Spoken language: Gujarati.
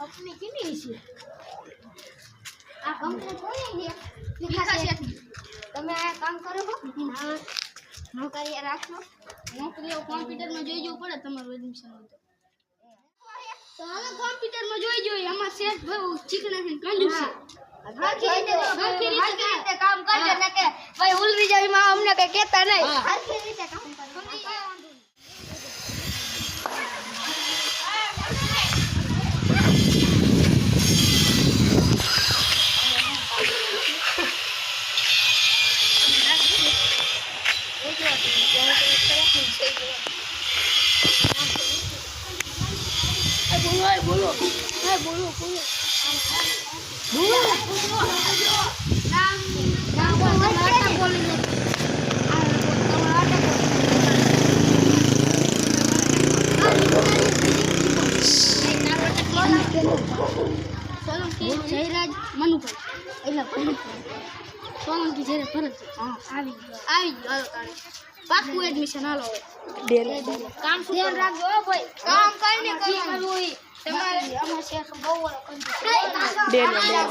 કંપની કેની છે? આ કંપની કોની છે? વિકાસ તમે આ કામ કરો છો નોકરી રાખો નોકરીઓ કોમ્પ્યુટરમાં જોઈ જવું પડે તમારું એડમિશન હોય તો. અમે કોમ્પ્યુટરમાં જોઈ જોઈએ એમાં શેઠ બહુ ચીકણા છે કંજૂસ છે. કામ કરજો ને કે ભાઈ ઉલરી જાય માં અમને કઈ કહેતા નહીં. હરખી રીતે કામ કરજો બોલો બોલો બોલો જયરાજ મનુભાઈ એટલે સોલંકી જયારે ભરત આવી ગયો. આવી ગયો હાલો તાણે પાકું એડમિશન હાલો હવે. કામ ધ્યાન રાખજો ભાઈ. કામ કરીને કરવાનું. હોય તમારે અમાર શેઠ બહુ વાળો કંજૂસ. ડેલો ડેલો